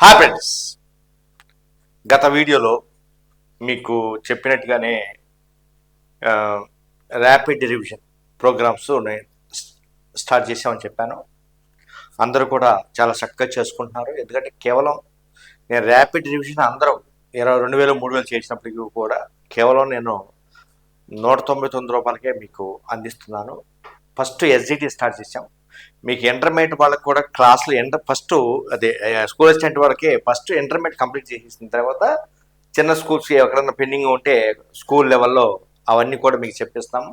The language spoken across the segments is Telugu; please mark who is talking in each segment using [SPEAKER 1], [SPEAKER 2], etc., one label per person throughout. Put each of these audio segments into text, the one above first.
[SPEAKER 1] హాయ్ ఫ్రెండ్స్ గత వీడియోలో మీకు చెప్పినట్టుగానే ర్యాపిడ్ రివిజన్ ప్రోగ్రామ్స్ నేను స్టార్ట్ చేసామని చెప్పాను. అందరూ కూడా చాలా చక్కగా చేసుకుంటున్నారు. ఎందుకంటే కేవలం నేను ర్యాపిడ్ రివిజన్ అందరూ ఇరవై రెండు వేలు మూడు వేలు చేసినప్పటికీ కూడా కేవలం నేను నూట తొంభై తొమ్మిది రూపాయలకే మీకు అందిస్తున్నాను. ఫస్ట్ ఎస్జిటి స్టార్ట్ చేసాం మీకు ఇంటర్మీడియట్ వాళ్ళకి కూడా క్లాసులు ఎంటర్ ఫస్ట్ అదే స్కూల్ అసిస్టెంట్ వాళ్ళకి ఫస్ట్ ఇంటర్మీడియట్ కంప్లీట్ చేసేసిన తర్వాత చిన్న స్కూల్స్ ఎక్కడన్నా పెండింగ్ ఉంటే స్కూల్ లెవెల్లో అవన్నీ కూడా మీకు చెప్పిస్తాము.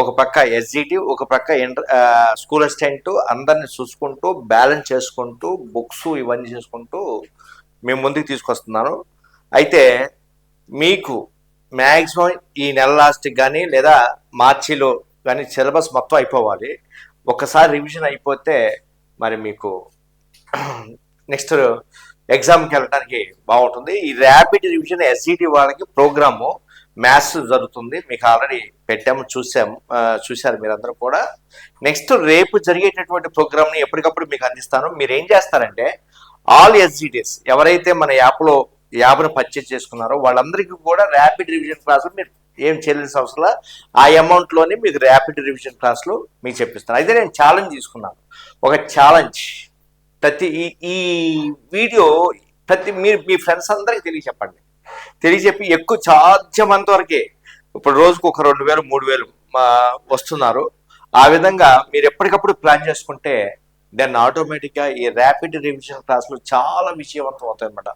[SPEAKER 1] ఒక పక్క ఎస్జిటి ఒక పక్క ఇంటర్ స్కూల్ అసిస్టెంట్ అందరిని చూసుకుంటూ బ్యాలెన్స్ చేసుకుంటూ బుక్స్ ఇవన్నీ చేసుకుంటూ మేము ముందుకు తీసుకొస్తున్నాను. అయితే మీకు మ్యాక్సిమం ఈ నెల లాస్ట్కి కానీ లేదా మార్చిలో కానీ సిలబస్ మొత్తం అయిపోవాలి. ఒకసారి రివిజన్ అయిపోతే మరి మీకు నెక్స్ట్ ఎగ్జామ్కి వెళ్ళడానికి బాగుంటుంది. ఈ ర్యాపిడ్ రివిజన్ ఎస్ఈటి వాళ్ళకి ప్రోగ్రాము మ్యాథ్స్ జరుగుతుంది. మీకు ఆల్రెడీ పెట్టాము చూసాము చూశారు మీరందరూ కూడా. నెక్స్ట్ రేపు జరిగేటటువంటి ప్రోగ్రామ్ని ఎప్పటికప్పుడు మీకు అందిస్తాను. మీరు ఏం చేస్తారంటే ఆల్ ఎస్జిటిస్ ఎవరైతే మన యాప్లో యాప్ను పర్చేజ్ చేసుకున్నారో వాళ్ళందరికీ కూడా ర్యాపిడ్ రివిజన్ క్లాసులు మీరు ఏం చెల్లించిన అవసరంలో ఆ అమౌంట్లోనే మీకు ర్యాపిడ్ రివిజన్ క్లాసులు మీకు చెప్పిస్తాను. అయితే నేను ఛాలెంజ్ తీసుకున్నాను. ఒక ఛాలెంజ్ ప్రతి ఈ ఈ వీడియో ప్రతి మీరు మీ ఫ్రెండ్స్ అందరికీ తెలియచెప్పండి. తెలియచెప్పి ఎక్కువ సాధ్యమంత వరకే. ఇప్పుడు రోజుకు ఒక రెండు వేలు మూడు వేలు వస్తున్నారు. ఆ విధంగా మీరు ఎప్పటికప్పుడు ప్లాన్ చేసుకుంటే దెన్ ఆటోమేటిక్గా ఈ ర్యాపిడ్ రివిజన్ క్లాసులు చాలా విజయవంతం అవుతాయి అన్నమాట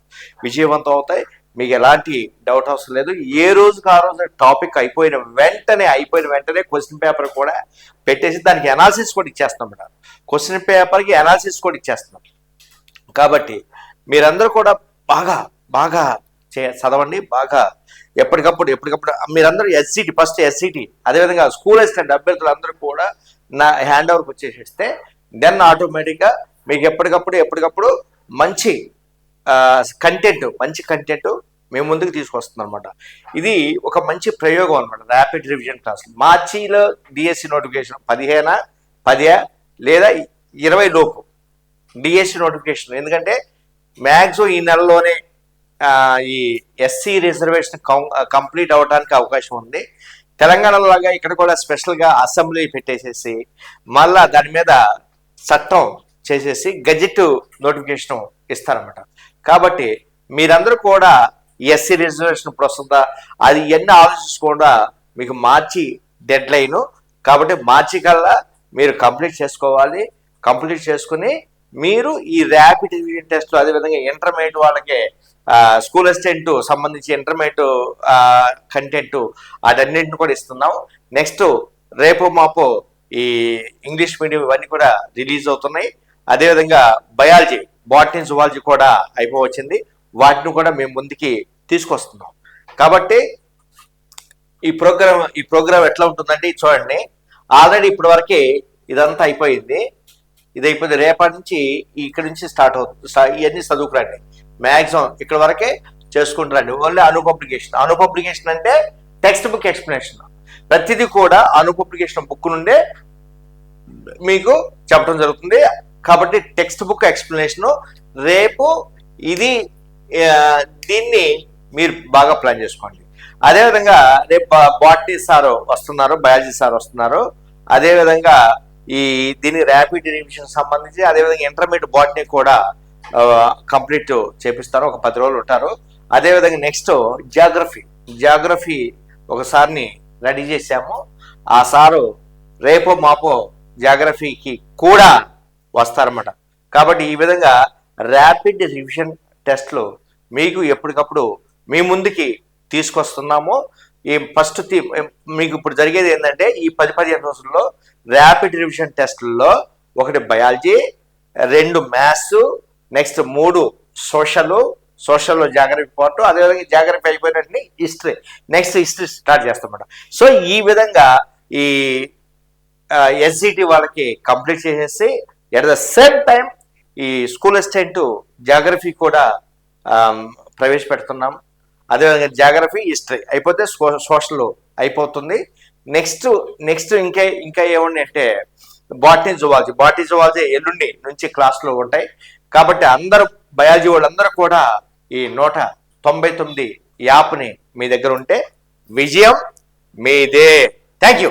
[SPEAKER 1] విజయవంతం అవుతాయి. మీకు ఎలాంటి డౌట్ అవసరం లేదు. ఏ రోజుకి ఆ రోజు టాపిక్ అయిపోయిన వెంటనే అయిపోయిన వెంటనే క్వశ్చన్ పేపర్ కూడా పెట్టేసి దానికి అనాలిసిస్ కూడా ఇచ్చేస్తున్నాం మేడం. క్వశ్చన్ పేపర్కి అనాలిసిస్ కూడా ఇచ్చేస్తున్నాం. కాబట్టి మీరందరూ కూడా బాగా బాగా చే చదవండి. బాగా ఎప్పటికప్పుడు ఎప్పటికప్పుడు మీరందరూ ఎస్సిటి ఫస్ట్ ఎస్సీటీ అదేవిధంగా స్కూల్ అసిస్టెంట్ అభ్యర్థులు అందరూ కూడా నా హ్యాండ్ ఓవర్కి వచ్చేసేస్తే దెన్ ఆటోమేటిక్గా మీకు ఎప్పటికప్పుడు ఎప్పటికప్పుడు మంచి కంటెంట్ మంచి కంటెంట్ మేము ముందుకు తీసుకొస్తుంది అనమాట ఇది ఒక మంచి ప్రయోగం అనమాట ర్యాపిడ్ రివిజన్ క్లాస్ మార్చిలో డిఎస్సి నోటిఫికేషన్ పదిహేన పదే లేదా ఇరవై లోపు? డిఎస్సి నోటిఫికేషన్ ఎందుకంటే మ్యాక్సిమం ఈ నెలలోనే ఈ ఎస్సీ రిజర్వేషన్ కంప్లీట్ అవడానికి అవకాశం ఉంది. తెలంగాణలో లాగా ఇక్కడ కూడా స్పెషల్గా అసెంబ్లీ పెట్టేసేసి మళ్ళా దాని మీద చట్టం చేసేసి గజెట్ నోటిఫికేషన్ ఇస్తారనమాట కాబట్టి మీరందరూ కూడా ఎస్సీ రిజర్వేషన్ ఇప్పుడు వస్తుందా అది ఎన్ని ఆలోచించకుండా మీకు మార్చి డెడ్ లైన్ కాబట్టి మార్చి కల్లా మీరు కంప్లీట్ చేసుకోవాలి. కంప్లీట్ చేసుకుని మీరు ఈ ర్యాపిడ్ రివిజన్ టెస్ట్ అదేవిధంగా ఇంటర్మీడియట్ వాళ్ళకి స్కూల్ అసిస్టెంట్ సంబంధించి ఇంటర్మీడియట్ కంటెంట్ అటన్నింటిని కూడా ఇస్తున్నాం నెక్స్ట్ రేపు మాపు ఈ ఇంగ్లీష్ మీడియం ఇవన్నీ కూడా రిలీజ్ అవుతున్నాయి. అదేవిధంగా బయాలజీ బాటనీ జువాలజీ కూడా అయిపోవచ్చింది. వాటిని కూడా మేము ముందుకి తీసుకొస్తున్నాం. కాబట్టి ఈ ప్రోగ్రామ్ ఈ ప్రోగ్రామ్ ఎట్లా ఉంటుందంటే చూడండి. ఆల్రెడీ ఇప్పటి వరకే ఇదంతా అయిపోయింది. ఇది అయిపోయింది రేపటి నుంచి ఇక్కడ నుంచి స్టార్ట్ అవుతుంది. ఇవన్నీ చదువుకురండి. మ్యాక్సిమం ఇక్కడ వరకే చేసుకుంటారండి. Only Anu publication Anu publication అంటే టెక్స్ట్ బుక్ ఎక్స్ప్లెనేషన్. ప్రతిదీ కూడా అను పబ్లికేషన్ బుక్ నుండే మీకు చెప్పడం జరుగుతుంది. కాబట్టి టెక్స్ట్ బుక్ ఎక్స్ప్లెనేషను రేపు ఇది దీన్ని మీరు బాగా ప్లాన్ చేసుకోండి. అదేవిధంగా రేపు బాటనీ సార్ వస్తున్నారు బయాలజీ సార్ వస్తున్నారు. అదేవిధంగా ఈ దీని ర్యాపిడ్ రివిజన్ సంబంధించి అదేవిధంగా ఇంటర్మీడియట్ బాటనీ కూడా కంప్లీట్ చేపిస్తారు ఒక పది రోజులు ఉంటారు. అదేవిధంగా నెక్స్ట్ జాగ్రఫీ జాగ్రఫీ ఒకసారిని రెడీ చేశాము. ఆ సారు రేపో మాపో జాగ్రఫీకి కూడా వస్తారన్నమాట. కాబట్టి ఈ విధంగా ర్యాపిడ్ రివిజన్ టెస్ట్లు మీకు ఎప్పటికప్పుడు మీ ముందుకి తీసుకొస్తున్నాము. ఈ ఫస్ట్ మీకు ఇప్పుడు జరిగేది ఏంటంటే ఈ పది పదిహేను రోజుల్లో ర్యాపిడ్ రివిజన్ టెస్టుల్లో ఒకటి బయాలజీ రెండు మ్యాథ్స్ నెక్స్ట్ మూడు సోషల్ సోషల్లో జాగ్రఫీ పార్ట్ అదేవిధంగా జాగ్రఫీ అయిపోయినట్టు హిస్టరీ నెక్స్ట్ హిస్టరీ స్టార్ట్ చేస్తామన్నమాట. సో ఈ విధంగా ఈ ఎస్సిటి వాళ్ళకి కంప్లీట్ చేసేసి ఎట్ ద సేమ్ టైం ఈ స్కూల్ అసిస్టెంట్ జాగ్రఫీ కూడా um, ప్రవేశపెడుతున్నాం. అదేవిధంగా జాగ్రఫీ హిస్టరీ అయిపోతే సోషల్ అయిపోతుంది. నెక్స్ట్ నెక్స్ట్ ఇంకా ఇంకా ఏముంది అంటే బాటనీ జువాలజీ బాటనీ జువాలజీ ఎల్లుండి నుంచి క్లాసులు ఉంటాయి. కాబట్టి అందరూ బయాలజీ వాళ్ళందరూ కూడా ఈ నూట తొంభై తొమ్మిది యాప్ని మీ దగ్గర ఉంటే విజయం మీదే. Thank you